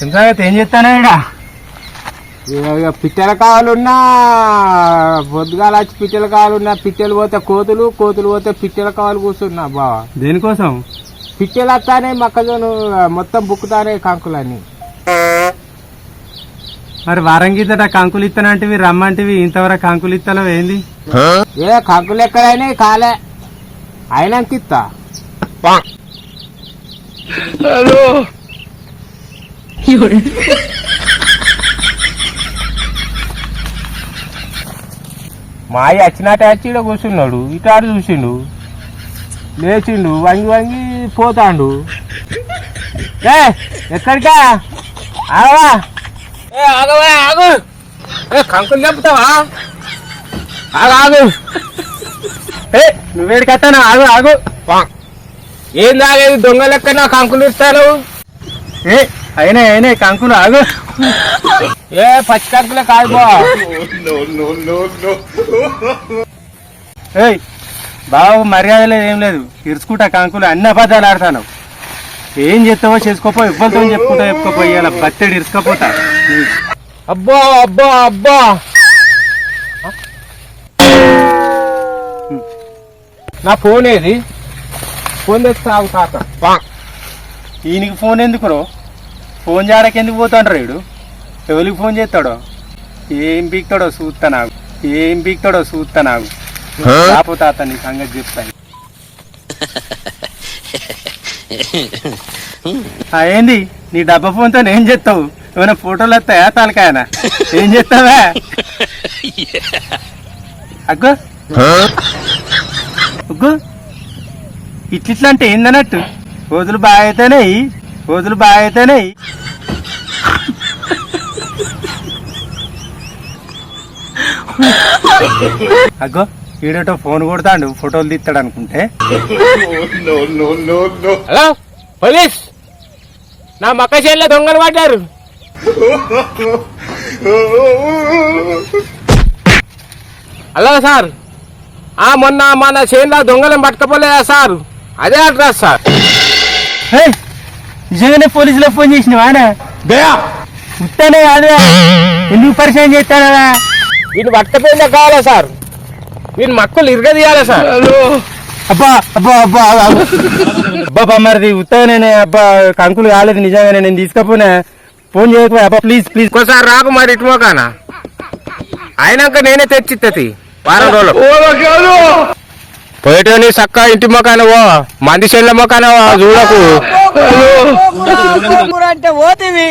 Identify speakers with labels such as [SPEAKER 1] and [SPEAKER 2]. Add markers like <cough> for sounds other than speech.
[SPEAKER 1] సంగతి ఏం చెప్తానే
[SPEAKER 2] ఇక పిట్టల కావాలున్నా పొద్దుగాల వచ్చి పిట్టల కావాలున్నా పిట్టలు పోతే కోతులు కోతులు పోతే పిట్టల కావాలి కూర్చున్నా బావా
[SPEAKER 1] దేనికోసం?
[SPEAKER 2] పిట్టలు వస్తానే మొక్కజొన్న మొత్తం బుక్కుతానే కంకులన్నీ.
[SPEAKER 1] మరి వారం గిద్దట కంకులు ఇస్తానంటివి రమ్మంటివి ఇంతవరకు కంకులు ఇత్తలో ఏంది?
[SPEAKER 2] ఏ కంకులు ఎక్కడైనా కాలే. అయినాక ఇస్తా మాయ వచ్చినట్టు వచ్చి ఈడ కూర్చున్నాడు ఇటాడు చూసిండు. లేచిండు. వంగి వంగి పోతాండు. ఏ ఎక్కడికా? ఆగవా? ఏ ఆగవా ఆగు. ఏ కంకులు చెప్తావా? ఆగు ఆగు.
[SPEAKER 1] ఏ నువ్వేడి ఆగు ఆగు.
[SPEAKER 2] ఏం తాగేది దొంగ లెక్క నా కంకులు ఇస్తాను.
[SPEAKER 1] ఏ అయినా అయినా కంకులు ఆగు.
[SPEAKER 2] ఏ పచ్చి కంకులే కాదు బా.
[SPEAKER 1] ఏయ్ బాబు మర్యాద లేదు ఏం లేదు. ఇరుచుకుంటా కంకులు అన్ని అబద్ధాలు ఆడతాను. ఏం చేస్తావో చేసుకోపో ఇవ్వలతో చెప్పుకుంటా చెప్పుకోపో ఇలా బత్తడి ఇరుచుకపోతా.
[SPEAKER 2] అబ్బా అబ్బా అబ్బా. నా ఫోన్ ఏది? ఫోన్ తెచ్చి తాగు తాత.
[SPEAKER 1] ఈయనకి ఫోన్ ఎందుకు రో ఫోన్ చేయడానికి ఎందుకు పోతాడు రేడు ఎవరికి ఫోన్ చేస్తాడో? ఏం పీక్తాడో చూస్తా నాకు. ఏం పీక్తాడో చూస్తా నాకు. కాకపోతే అతని సంగతి చెప్తాను <laughs> ఏంది? నీ డబ్బా ఫోన్తో ఏం చేస్తావు. ఏమైనా ఫోటోలు వస్తాయా తలకాయనా? ఏం చేస్తావా? <laughs> అగ్గో. అగ్గో ఇట్లిట్లా అంటే ఏందన్నట్టు? రోజులు బాగా అయితేనాయి రోజులు బాగా అయితేనాయి అగ్గో ఈడటో ఫోన్ కొడతాడు ఫోటోలు తీస్తాడు అనుకుంటే
[SPEAKER 2] హలో పోలీస్! నా మక్క చేనులో దొంగలు పడ్డారు. Hello sir. ఆ మొన్న మన చేనులో దొంగలను పట్టుకపోలేదా సార్? అదే అడ్రస్ సార్.
[SPEAKER 1] హే, నిజంగానే పోలీసులకు ఫోన్ చేసినవా ఆయన ఉత్తానే కాదు ఎందుకు పరిచయం చేస్తాడా
[SPEAKER 2] వీళ్ళు పట్టకపోయిందా కావాలా సార్? వీళ్ళు మక్కులు ఇరగదీయాలా సార్?
[SPEAKER 1] అబ్బా అబ్బా అబ్బా అబ్బా. బొమ్మరిది ఉత్తగానే అబ్బా కంకులు కాలేదు నిజంగానే నేను తీసుకపోయినా ఫోన్ చేయకపోయా? అబ్బా ప్లీజ్ ప్లీజ్.
[SPEAKER 2] ఇంకోసారి రాకు మరి ఇటు మోకానా? అయినాక నేనే తెచ్చిత్తది. వారం రోజులు. పోయేటోని సక్క ఇంటి మొకాన ఓ మంది చెల్ల మొకాన చూడకు
[SPEAKER 3] అంటే పోతివి